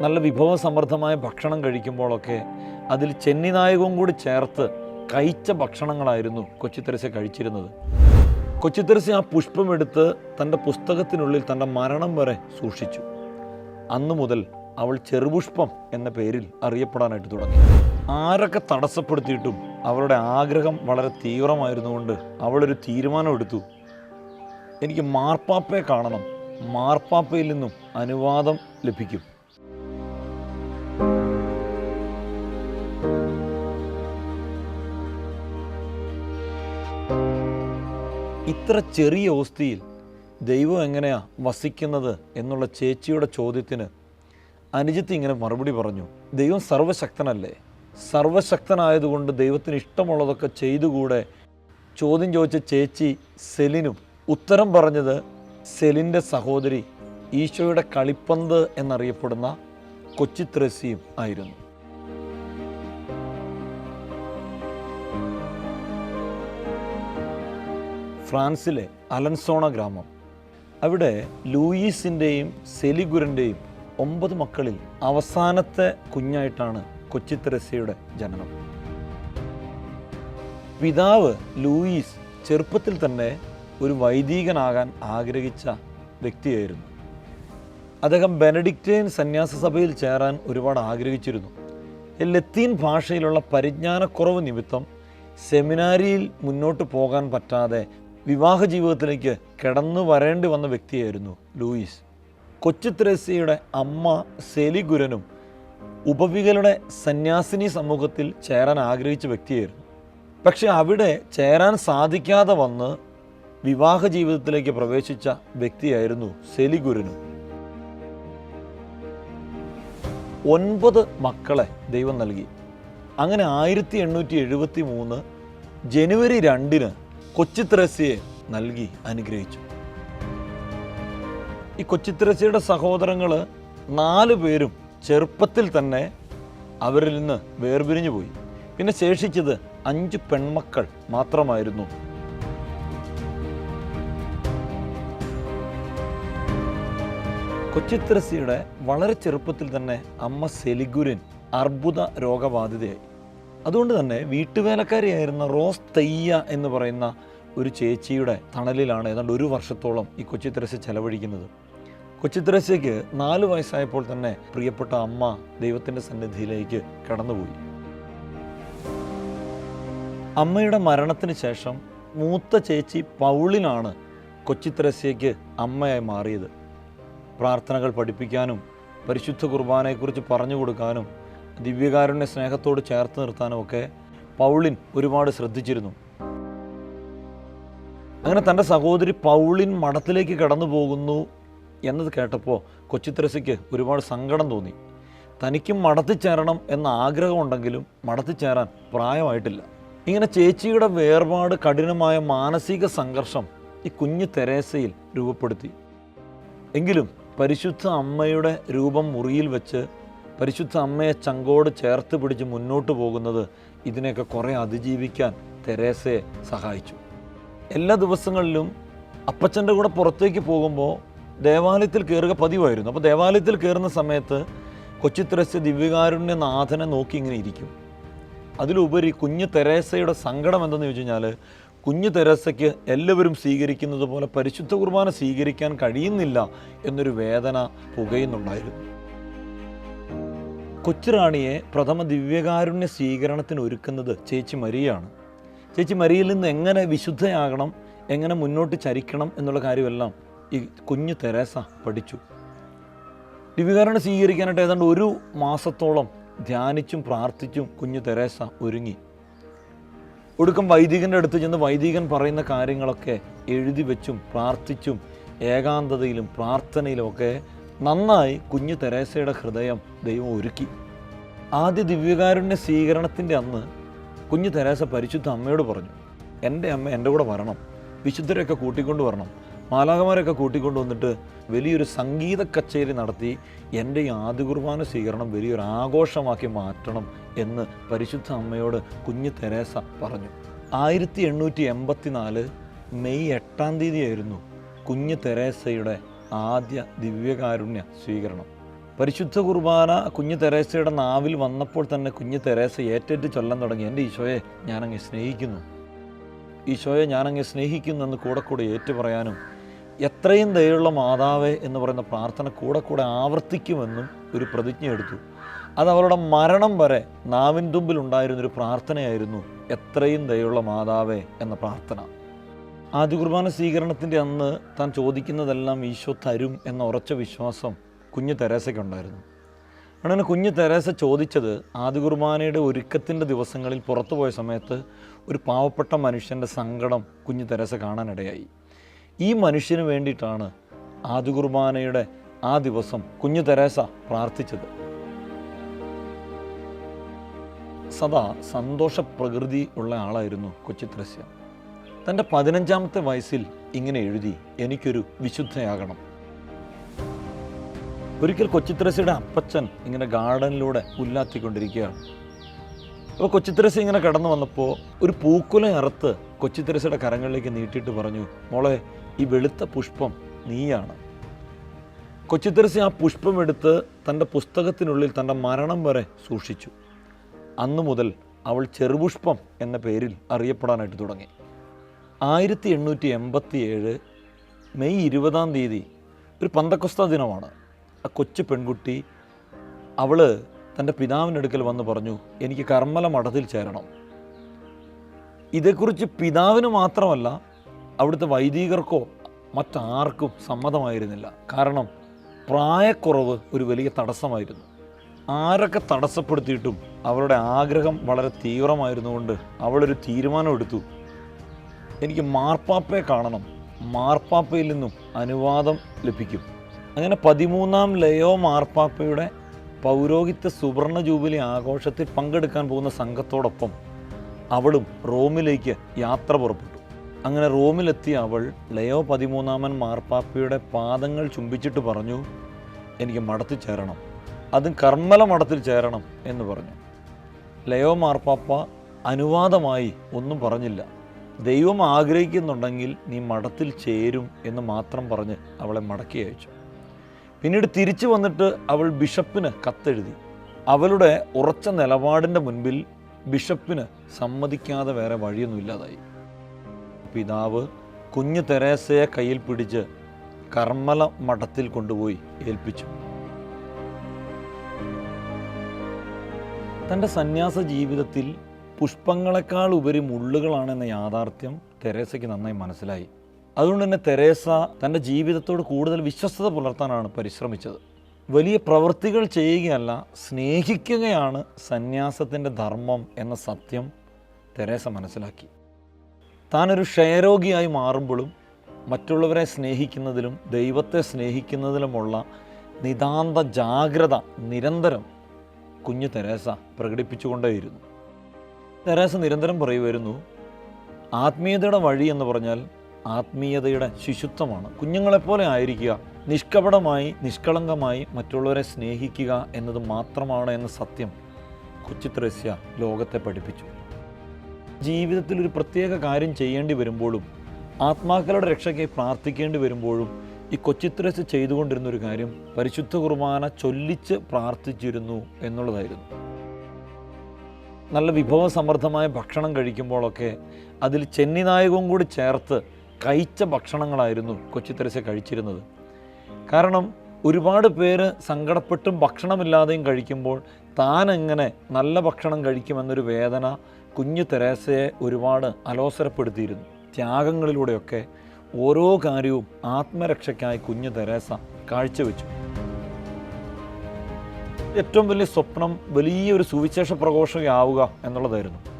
നല്ല വിഭവസമൃദ്ധമായ ഭക്ഷണം കഴിക്കുമ്പോഴൊക്കെ അതിൽ ചെന്നി നായകവും കൂടി ചേർത്ത് കഴിച്ച ഭക്ഷണങ്ങളായിരുന്നു കൊച്ചിത്തെരസ കഴിച്ചിരുന്നത്. കൊച്ചിത്തെരസ ആ പുഷ്പമെടുത്ത് തന്റെ പുസ്തകത്തിനുള്ളിൽ തന്റെ മരണം വരെ സൂക്ഷിച്ചു. അന്നു മുതൽ അവൾ ചെറുപുഷ്പം എന്ന പേരിൽ അറിയപ്പെടാനായിട്ട് തുടങ്ങി. ആരൊക്കെ തടസ്സപ്പെടുത്തിയിട്ടും അവളുടെ ആഗ്രഹം വളരെ തീവ്രമായിരുന്നുകൊണ്ട് അവളൊരു തീരുമാനമെടുത്തു. എനിക്ക് മാർപ്പാപ്പയെ കാണണം. മാർപ്പാപ്പയിൽ നിന്നും അനുവാദം ലഭിക്കും. ഇത്ര ചെറിയ ഓസ്തിയിൽ ദൈവം എങ്ങനെയാ വസിക്കുന്നത് എന്നുള്ള ചേച്ചിയുടെ ചോദ്യത്തിന് അനുജിത്ത് ഇങ്ങനെ മറുപടി പറഞ്ഞു ദൈവം സർവശക്തനല്ലേ? സർവശക്തനായതുകൊണ്ട് ദൈവത്തിന് ഇഷ്ടമുള്ളതൊക്കെ ചെയ്തുകൂടെ? ചോദ്യം ചോദിച്ച ചേച്ചി സെലിനും ഉത്തരം പറഞ്ഞത് സെലിന്റെ സഹോദരി ഈശോയുടെ കളിപ്പന്ത് എന്നറിയപ്പെടുന്ന കൊച്ചിത്രസിയും ആയിരുന്നു. ഫ്രാൻസിലെ അലൻസോണ ഗ്രാമം. അവിടെ ലൂയിസിന്റെയും സെലിഗുരന്റെയും ഒമ്പത് മക്കളിൽ അവസാനത്തെ കുഞ്ഞായിട്ടാണ് കൊച്ചിത്തെരസയുടെ ജനനം. പിതാവ് ലൂയിസ് ചെറുപ്പത്തിൽ തന്നെ ഒരു വൈദികനാകാൻ ആഗ്രഹിച്ച വ്യക്തിയായിരുന്നു. അദ്ദേഹം ബെനഡിക്റ്റൈൻ സന്യാസ സഭയിൽ ചേരാൻ ഒരുപാട് ആഗ്രഹിച്ചിരുന്നു. ലത്തീൻ ഭാഷയിലുള്ള പരിജ്ഞാനക്കുറവ് നിമിത്തം സെമിനാരിയിൽ മുന്നോട്ട് പോകാൻ പറ്റാതെ വിവാഹ ജീവിതത്തിലേക്ക് കിടന്നു വരേണ്ടി വന്ന വ്യക്തിയായിരുന്നു ലൂയിസ്. കൊച്ചു ത്രേസ്യയുടെ അമ്മ സെലിഗുരനും ഉപവികളുടെ സന്യാസിനി സമൂഹത്തിൽ ചേരാൻ ആഗ്രഹിച്ച വ്യക്തിയായിരുന്നു. പക്ഷെ അവിടെ ചേരാൻ സാധിക്കാതെ വന്ന് വിവാഹ ജീവിതത്തിലേക്ക് പ്രവേശിച്ച വ്യക്തിയായിരുന്നു സെലിഗുരനും ഒൻപത് മക്കളെ ദൈവം നൽകി. അങ്ങനെ ആയിരത്തി എണ്ണൂറ്റി എഴുപത്തി മൂന്ന് ജനുവരി രണ്ടിന് കൊച്ചിത്രസ്യയെ നൽകി അനുഗ്രഹിച്ചു. ഈ കൊച്ചിത്രസ്യയുടെ സഹോദരങ്ങൾ നാല് പേരും ചെറുപ്പത്തിൽ തന്നെ അവരിൽ നിന്ന് വേർപിരിഞ്ഞു പോയി. പിന്നെ ശേഷിച്ചത് അഞ്ച് പെൺമക്കൾ മാത്രമായിരുന്നു. കൊച്ചിത്രസിയുടെ വളരെ ചെറുപ്പത്തിൽ തന്നെ അമ്മ സെലിഗുരൻ അർബുദ രോഗബാധിതയായി. അതുകൊണ്ട് തന്നെ വീട്ടുവേലക്കാരിയായിരുന്ന റോസ് തെയ്യ എന്ന് പറയുന്ന ഒരു ചേച്ചിയുടെ തണലിലാണ് ഏതാണ്ട് ഒരു വർഷത്തോളം ഈ കൊച്ചി കൊച്ചിത്രസ്യ ചെലവഴിക്കുന്നത്. കൊച്ചി കൊച്ചിത്രസ്യയ്ക്ക് നാല് വയസ്സായപ്പോൾ തന്നെ പ്രിയപ്പെട്ട അമ്മ ദൈവത്തിന്റെ സന്നിധിയിലേക്ക് കടന്നുപോയി. അമ്മയുടെ മരണത്തിന് ശേഷം മൂത്ത ചേച്ചി പൗളിനാണ് കൊച്ചി കൊച്ചിത്രസ്യയ്ക്ക് അമ്മയായി മാറിയത്. പ്രാർത്ഥനകൾ പഠിപ്പിക്കാനും പരിശുദ്ധ കുർബാനയെക്കുറിച്ച് പറഞ്ഞു കൊടുക്കാനും ദിവ്യകാരുണ്യ സ്നേഹത്തോട് ചേർത്ത് നിർത്താനും ഒക്കെ പൗളിൻ ഒരുപാട് ശ്രദ്ധിച്ചിരുന്നു. അങ്ങനെ തന്റെ സഹോദരി പൗളിൻ മഠത്തിലേക്ക് കടന്നു പോകുന്നു എന്നത് കേട്ടപ്പോൾ കൊച്ചിത്രസയ്ക്ക് ഒരുപാട് സങ്കടം തോന്നി. തനിക്കും മഠത്തിൽ ചേരണം എന്ന ആഗ്രഹമുണ്ടെങ്കിലും മഠത്തിൽ ചേരാൻ പ്രായമായിട്ടില്ല. ഇങ്ങനെ ചേച്ചിയുടെ വേർപാട് കഠിനമായ മാനസിക സംഘർഷം ഈ കുഞ്ഞു തെരേസയിൽ രൂപപ്പെടുത്തി. എങ്കിലും പരിശുദ്ധ അമ്മയുടെ രൂപം മുറിയിൽ വെച്ച് പരിശുദ്ധ അമ്മയെ ചങ്കോട് ചേർത്ത് പിടിച്ച് മുന്നോട്ട് പോകുന്നത് ഇതിനെയൊക്കെ കുറേ അതിജീവിക്കാൻ തെരേസയെ സഹായിച്ചു. എല്ലാ ദിവസങ്ങളിലും അപ്പച്ചന്റെ കൂടെ പുറത്തേക്ക് പോകുമ്പോൾ ദേവാലയത്തിൽ കയറുക പതിവായിരുന്നു. അപ്പോൾ ദേവാലയത്തിൽ കയറുന്ന സമയത്ത് കൊച്ചിത്രസ്യ ദിവ്യകാരുണ്യ ദിവ്യകാരുണ്യനാഥനെ നോക്കി ഇങ്ങനെ ഇരിക്കും. അതിലുപരി കുഞ്ഞു തെരേസയുടെ സങ്കടം എന്തെന്ന് ചോദിച്ചു കഴിഞ്ഞാൽ കുഞ്ഞു തെരേസയ്ക്ക് എല്ലാവരും സ്വീകരിക്കുന്നത് പോലെ പരിശുദ്ധ കുർബാന സ്വീകരിക്കാൻ കഴിയുന്നില്ല എന്നൊരു വേദന പുകയുന്നുണ്ടായിരുന്നു. കൊച്ചുറാണിയെ പ്രഥമ ദിവ്യകാരുണ്യ സ്വീകരണത്തിന് ഒരുക്കുന്നത് ചേച്ചി മരിയാണ്. ചേച്ചി മരിയിൽ നിന്ന് എങ്ങനെ വിശുദ്ധയാകണം എങ്ങനെ മുന്നോട്ട് ചരിക്കണം എന്നുള്ള കാര്യമെല്ലാം ഈ കുഞ്ഞു തെരേസ പഠിച്ചു. ദിവ്യകാരുണ്യം സ്വീകരിക്കാനായിട്ട് ഏതാണ്ട് ഒരു മാസത്തോളം ധ്യാനിച്ചും പ്രാർത്ഥിച്ചും കുഞ്ഞു തെരേസ ഒരുങ്ങി. ഒടുക്കം വൈദികന്റെ അടുത്ത് ചെന്ന് വൈദികൻ പറയുന്ന കാര്യങ്ങളൊക്കെ എഴുതി വെച്ചും പ്രാർത്ഥിച്ചും ഏകാന്തതയിലും പ്രാർത്ഥനയിലുമൊക്കെ നന്നായി കുഞ്ഞു തെരേസയുടെ ഹൃദയം ദൈവം ഒരുക്കി. ആദ്യ ദിവ്യകാരുണ്യ സ്വീകരണത്തിന്റെ അന്ന് കുഞ്ഞു തെരേസ പരിശുദ്ധ അമ്മയോട് പറഞ്ഞു എന്റെ അമ്മ എന്റെ കൂടെ വരണം വിശുദ്ധരെയൊക്കെ കൂട്ടിക്കൊണ്ട് വരണം മാലാകമാരൊക്കെ കൂട്ടിക്കൊണ്ട് വന്നിട്ട് വലിയൊരു സംഗീത കച്ചേരി നടത്തി എന്റെ ഈ ആദ്യ കുർബാന സ്വീകരണം വലിയൊരു ആഘോഷമാക്കി മാറ്റണം എന്ന് പരിശുദ്ധ അമ്മയോട് കുഞ്ഞു തെരേസ പറഞ്ഞു. ആയിരത്തി എണ്ണൂറ്റി എൺപത്തി നാല് മെയ് എട്ടാം തീയതിയായിരുന്നു കുഞ്ഞു തെരേസയുടെ ആദ്യ ദിവ്യകാരുണ്യ സ്വീകരണം. പരിശുദ്ധ കുർബാന കുഞ്ഞു തെരേസയുടെ നാവിൽ വന്നപ്പോൾ തന്നെ കുഞ്ഞു തെരേസ ഏറ്റേറ്റ് ചൊല്ലാൻ തുടങ്ങി. എന്റെ ഈശോയെ ഞാനങ്ങ് സ്നേഹിക്കുന്നു. ഈശോയെ ഞാനങ്ങ് സ്നേഹിക്കുന്നു എന്ന് കൂടെ കൂടെ ഏറ്റു പറയാനും എത്രയും ദയുള്ള മാതാവേ എന്ന് പറയുന്ന പ്രാർത്ഥന കൂടെ കൂടെ ആവർത്തിക്കുമെന്നും ഒരു പ്രതിജ്ഞ എടുത്തു. അത് അവരുടെ മരണം വരെ നാവിൻ തുമ്പിൽ ഉണ്ടായിരുന്നൊരു പ്രാർത്ഥനയായിരുന്നു എത്രയും ദയുള്ള മാതാവേ എന്ന പ്രാർത്ഥന. ആദ്യ കുർബാന സ്വീകരണത്തിന്റെ അന്ന് താൻ ചോദിക്കുന്നതെല്ലാം ഈശോ തരും എന്ന ഉറച്ച വിശ്വാസം കുഞ്ഞു തെരേസയ്ക്കുണ്ടായിരുന്നു അങ്ങനെ കുഞ്ഞു തെരേസ ചോദിച്ചത് ആദ്യ കുർബാനയുടെ ഒരുക്കത്തിന്റെ ദിവസങ്ങളിൽ പുറത്തു പോയ സമയത്ത് ഒരു പാവപ്പെട്ട മനുഷ്യന്റെ സങ്കടം കുഞ്ഞു തെരേസ കാണാനിടയായി. ഈ മനുഷ്യന് വേണ്ടിയിട്ടാണ് ആദ്യ കുർബാനയുടെ ആ ദിവസം കുഞ്ഞു തെരേസ പ്രാർത്ഥിച്ചത്. സദാ സന്തോഷ പ്രകൃതി ഉള്ള ആളായിരുന്നു കൊച്ചി ത്രസ്യ തന്റെ പതിനഞ്ചാമത്തെ വയസ്സിൽ ഇങ്ങനെ എഴുതി എനിക്കൊരു വിശുദ്ധയാകണം. ഒരിക്കൽ കൊച്ചിത്രസിയുടെ അപ്പച്ചൻ ഇങ്ങനെ ഗാർഡനിലൂടെ ഉല്ലാത്തിക്കൊണ്ടിരിക്കുകയാണ് അപ്പോൾ കൊച്ചിത്രസി ഇങ്ങനെ കടന്നു വന്നപ്പോൾ ഒരു പൂക്കുല അറുത്ത് കൊച്ചിത്രസിയുടെ കരങ്ങളിലേക്ക് നീട്ടിയിട്ട് പറഞ്ഞു മോളെ ഈ വെളുത്ത പുഷ്പം നീയാണ്. കൊച്ചിത്രസി ആ പുഷ്പം എടുത്ത് തന്റെ പുസ്തകത്തിനുള്ളിൽ തന്റെ മരണം വരെ സൂക്ഷിച്ചു. അന്നു മുതൽ അവൾ ചെറുപുഷ്പം എന്ന പേരിൽ അറിയപ്പെടാനായിട്ട് തുടങ്ങി. ആയിരത്തി എണ്ണൂറ്റി എൺപത്തി ഏഴ് മെയ് ഇരുപതാം തീയതി ഒരു പന്തക്കൊസ്ത ദിനമാണ്. ആ കൊച്ചു പെൺകുട്ടി അവൾ തന്റെ പിതാവിനടുക്കൽ വന്ന് പറഞ്ഞു എനിക്ക് കർമ്മല മഠത്തിൽ ചേരണം. ഇതേക്കുറിച്ച് പിതാവിന് മാത്രമല്ല അവിടുത്തെ വൈദികർക്കോ മറ്റാർക്കും സമ്മതമായിരുന്നില്ല. കാരണം പ്രായക്കുറവ് ഒരു വലിയ തടസ്സമായിരുന്നു. ആരൊക്കെ തടസ്സപ്പെടുത്തിയിട്ടും അവളുടെ ആഗ്രഹം വളരെ തീവ്രമായിരുന്നുകൊണ്ട് അവളൊരു തീരുമാനം എടുത്തു എനിക്ക് മാർപ്പാപ്പയെ കാണണം. മാർപ്പാപ്പയിൽ നിന്നും അനുവാദം ലഭിക്കും. അങ്ങനെ പതിമൂന്നാം ലയോ മാർപ്പാപ്പയുടെ പൗരോഹിത്യ സുവർണ ജൂബിലി ആഘോഷത്തിൽ പങ്കെടുക്കാൻ പോകുന്ന സംഘത്തോടൊപ്പം അവളും റോമിലേക്ക് യാത്ര പുറപ്പെട്ടു. അങ്ങനെ റോമിലെത്തിയ അവൾ ലയോ പതിമൂന്നാമൻ മാർപ്പാപ്പയുടെ പാദങ്ങൾ ചുംബിച്ചിട്ട് പറഞ്ഞു എനിക്ക് മഠത്തിൽ ചേരണം. അതും കർമ്മല മഠത്തിൽ ചേരണം എന്ന് പറഞ്ഞു. ലയോ മാർപ്പാപ്പ അനുവാദമായി ഒന്നും പറഞ്ഞില്ല. ദൈവം ആഗ്രഹിക്കുന്നുണ്ടെങ്കിൽ നീ മഠത്തിൽ ചേരും എന്ന് മാത്രം പറഞ്ഞ് അവളെ മടക്കി അയച്ചു. പിന്നീട് തിരിച്ചു വന്നിട്ട് അവൾ ബിഷപ്പിന് കത്തെഴുതി. അവളുടെ ഉറച്ച നിലപാടിന്റെ മുൻപിൽ ബിഷപ്പിന് സമ്മതിക്കാതെ വേറെ വഴിയൊന്നുമില്ലാതായി പിതാവ് കുഞ്ഞു തെരേസയെ കയ്യിൽ പിടിച്ച് കർമ്മല മഠത്തിൽ കൊണ്ടുപോയി ഏൽപ്പിച്ചു. തന്റെ സന്യാസ ജീവിതത്തിൽ പുഷ്പങ്ങളെക്കാൾ ഉപരി മുള്ളുകളാണെന്ന യാഥാർത്ഥ്യം തെരേസയ്ക്ക് നന്നായി മനസ്സിലായി. അതുകൊണ്ട് തന്നെ തെരേസ തന്റെ ജീവിതത്തോട് കൂടുതൽ വിശ്വസ്തത പുലർത്താനാണ് പരിശ്രമിച്ചത്. വലിയ പ്രവൃത്തികൾ ചെയ്യുകയല്ല സ്നേഹിക്കുകയാണ് സന്യാസത്തിന്റെ ധർമ്മം എന്ന സത്യം തെരേസ മനസ്സിലാക്കി. താനൊരു ക്ഷയരോഗിയായി മാറുമ്പോഴും മറ്റുള്ളവരെ സ്നേഹിക്കുന്നതിലും ദൈവത്തെ സ്നേഹിക്കുന്നതിലുമുള്ള നിതാന്ത ജാഗ്രത നിരന്തരം കുഞ്ഞു തെരേസ പ്രകടിപ്പിച്ചുകൊണ്ടേയിരുന്നു. തെരേസ നിരന്തരം പറയുമായിരുന്നു ആത്മീയതയുടെ വഴി എന്ന് പറഞ്ഞാൽ ആത്മീയതയുടെ ശിശുത്വമാണ്. കുഞ്ഞുങ്ങളെപ്പോലെ ആയിരിക്കുക നിഷ്കപടമായി നിഷ്കളങ്കമായി മറ്റുള്ളവരെ സ്നേഹിക്കുക എന്നത് മാത്രമാണ് എന്ന സത്യം കൊച്ചിത്രസ്യ ലോകത്തെ പഠിപ്പിച്ചു. ജീവിതത്തിൽ ഒരു പ്രത്യേക കാര്യം ചെയ്യേണ്ടി വരുമ്പോഴും ആത്മാക്കളുടെ രക്ഷയ്ക്ക് പ്രാർത്ഥിക്കേണ്ടി വരുമ്പോഴും ഈ കൊച്ചിത്രസ് ചെയ്തുകൊണ്ടിരുന്ന ഒരു കാര്യം പരിശുദ്ധ കുർബാന ചൊല്ലിച്ച് പ്രാർത്ഥിച്ചിരുന്നു എന്നുള്ളതായിരുന്നു. നല്ല വിഭവസമൃദ്ധമായ ഭക്ഷണം കഴിക്കുമ്പോഴൊക്കെ അതിൽ ചെന്നിനായകവും കൂടി ചേർത്ത് കഴിച്ച ഭക്ഷണങ്ങളായിരുന്നു കൊച്ചി കൊച്ചിത്തരസ കഴിച്ചിരുന്നത്. കാരണം ഒരുപാട് പേര് സങ്കടപ്പെട്ടും ഭക്ഷണമില്ലാതെയും കഴിക്കുമ്പോൾ താൻ എങ്ങനെ നല്ല ഭക്ഷണം കഴിക്കുമെന്നൊരു വേദന കുഞ്ഞു തെരേസയെ ഒരുപാട് അലോസരപ്പെടുത്തിയിരുന്നു. ത്യാഗങ്ങളിലൂടെയൊക്കെ ഓരോ കാര്യവും ആത്മരക്ഷയ്ക്കായി കുഞ്ഞു തെരേസ കാഴ്ചവെച്ചു. ഏറ്റവും വലിയ സ്വപ്നം വലിയൊരു സുവിശേഷ പ്രഘോഷകയാവുക എന്നുള്ളതായിരുന്നു.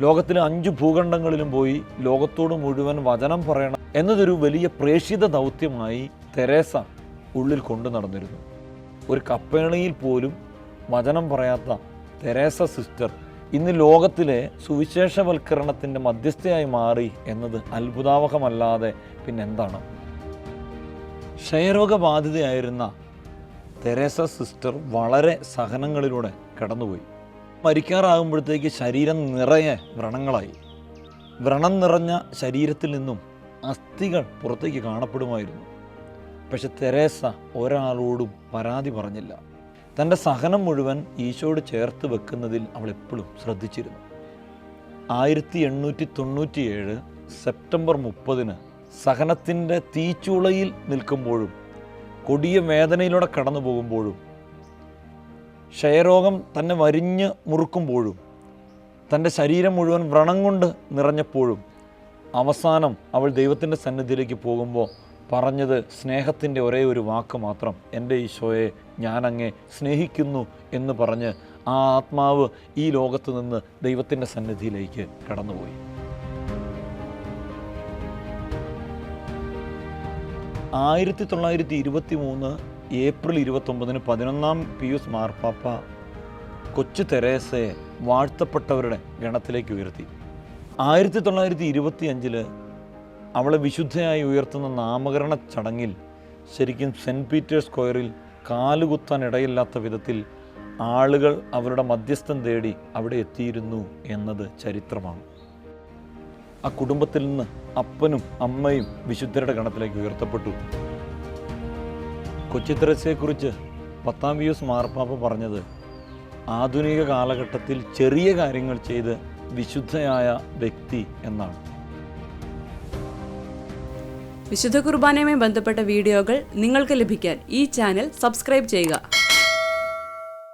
ലോകത്തിലെ അഞ്ച് ഭൂഖണ്ഡങ്ങളിലും പോയി ലോകത്തോട് മുഴുവൻ വചനം പറയണം എന്നതൊരു വലിയ പ്രേക്ഷിത ദൗത്യമായി തെരേസ ഉള്ളിൽ കൊണ്ടു നടന്നിരുന്നു. ഒരു കപ്പേണിയിൽ പോലും വചനം പറയാത്ത തെരേസ സിസ്റ്റർ ഇന്ന് ലോകത്തിലെ സുവിശേഷവൽക്കരണത്തിന്റെ മധ്യസ്ഥയായി മാറി എന്നത് അത്ഭുതാവഹമല്ലാതെ പിന്നെന്താണ്? ക്ഷയരോഗബാധിതയായിരുന്ന തെരേസ സിസ്റ്റർ വളരെ സഹനങ്ങളിലൂടെ കടന്നുപോയി. മരിക്കാറാകുമ്പോഴത്തേക്ക് ശരീരം നിറയെ വ്രണങ്ങളായി. വ്രണം നിറഞ്ഞ ശരീരത്തിൽ നിന്നും അസ്ഥികൾ പുറത്തേക്ക് കാണപ്പെടുമായിരുന്നു. പക്ഷെ തെരേസ ഒരാളോടും പരാതി പറഞ്ഞില്ല. തന്റെ സഹനം മുഴുവൻ ഈശോട് ചേർത്ത് വെക്കുന്നതിൽ അവൾ എപ്പോഴും ശ്രദ്ധിച്ചിരുന്നു. ആയിരത്തി എണ്ണൂറ്റി തൊണ്ണൂറ്റിയേഴ് സെപ്റ്റംബർ മുപ്പതിന് സഹനത്തിന്റെ തീച്ചുളയിൽ നിൽക്കുമ്പോഴും കൊടിയ വേദനയിലൂടെ കടന്നു പോകുമ്പോഴും ക്ഷയരോഗം തന്നെ വരിഞ്ഞ് മുറുക്കുമ്പോഴും തന്റെ ശരീരം മുഴുവൻ വ്രണം കൊണ്ട് നിറഞ്ഞപ്പോഴും അവസാനം അവൾ ദൈവത്തിന്റെ സന്നിധിയിലേക്ക് പോകുമ്പോൾ പറഞ്ഞത് സ്നേഹത്തിന്റെ ഒരേ ഒരു വാക്ക് മാത്രം എന്റെ ഈശോയെ ഞാനങ്ങെ സ്നേഹിക്കുന്നു എന്ന് പറഞ്ഞ് ആ ആത്മാവ് ഈ ലോകത്ത് നിന്ന് ദൈവത്തിന്റെ സന്നിധിയിലേക്ക് കടന്നുപോയി. ആയിരത്തി തൊള്ളായിരത്തി ഇരുപത്തി മൂന്ന് ഏപ്രിൽ ഇരുപത്തൊമ്പതിന് പതിനൊന്നാം പിയൂസ് മാർപ്പാപ്പ കൊച്ചു തെരേസയെ വാഴ്ത്തപ്പെട്ടവരുടെ ഗണത്തിലേക്ക് ഉയർത്തി. ആയിരത്തി തൊള്ളായിരത്തി ഇരുപത്തി അഞ്ചിൽ അവളെ വിശുദ്ധയായി ഉയർത്തുന്ന നാമകരണ ചടങ്ങിൽ ശരിക്കും സെന്റ് പീറ്റേഴ്സ് സ്ക്വയറിൽ കാലുകുത്താൻ ഇടയില്ലാത്ത വിധത്തിൽ ആളുകൾ അവരുടെ മധ്യസ്ഥം തേടി അവിടെ എത്തിയിരുന്നു എന്നത് ചരിത്രമാണ്. ആ കുടുംബത്തിൽ നിന്ന് അപ്പനും അമ്മയും വിശുദ്ധരുടെ ഗണത്തിലേക്ക് ഉയർത്തപ്പെട്ടു. കൊച്ചിത്തരസയെക്കുറിച്ച് പത്താം വ്യൂസ് മാർപ്പാപ്പ പറഞ്ഞത് ആധുനിക കാലഘട്ടത്തിൽ ചെറിയ കാര്യങ്ങൾ ചെയ്ത് വിശുദ്ധയായ വ്യക്തി എന്നാണ്. വിശുദ്ധ കുർബാനയുമായി ബന്ധപ്പെട്ട വീഡിയോകൾ നിങ്ങൾക്ക് ലഭിക്കാൻ ഈ ചാനൽ സബ്സ്ക്രൈബ് ചെയ്യുക.